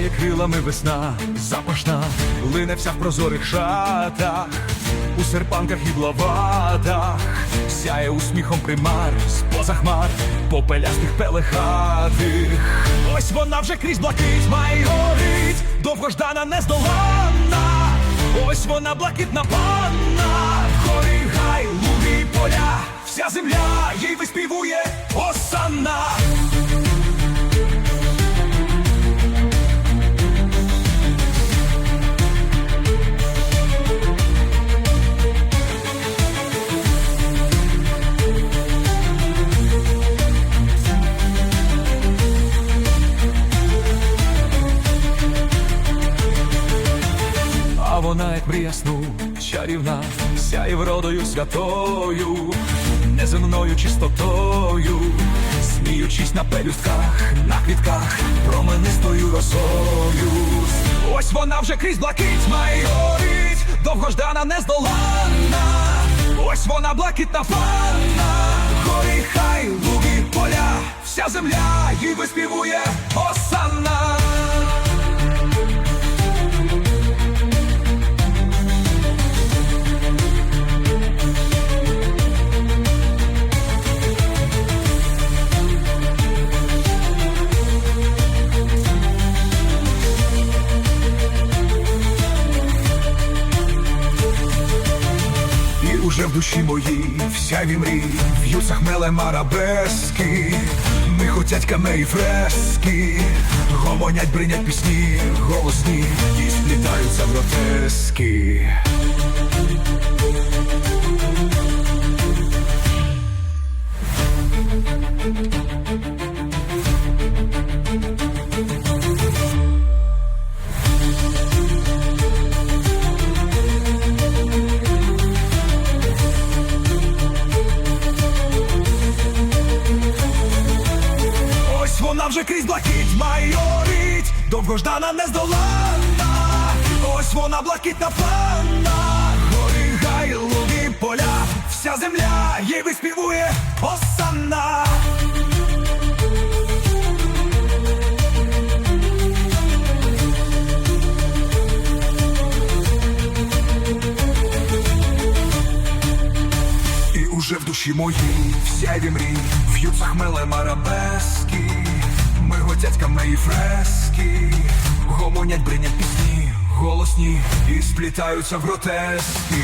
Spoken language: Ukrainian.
Має крилами весна, запашна, лине вся в прозорих шатах, у серпанках і блаватах, сяє усміхом примар, з-поза хмар, попелястих пелехатих. Ось вона вже крізь блакить май горить, довгождана нездоланна. Ось вона блакитна панна, гай, вона, як мрія сну, чарівна, сяє вродою святою, неземною чистотою, сміючись на пелюстках, на квітках, променистою росою. Ось вона вже крізь блакить майорить, довгождана нездоланна. Ось вона блакитна панна, гори хай, луги, поля, вся земля їй виспівує І в душі моїй вся мрій, юсах хмелем арабески, ми хотять камеї фрески, гомонять, бринять пісні, голосні, і сплітаються в Ось вона вже крізь блакить майорить, довгождана нездоланна. Ось вона блакитна панна, гори, гай, луги, поля, вся земля їй виспівує осанна. Уже в душі моїй всяві мрій. В'ються хмелем арабески Миготять камеї фрески. Гомонять, бринять пісні Голосні і сплітаються в гротески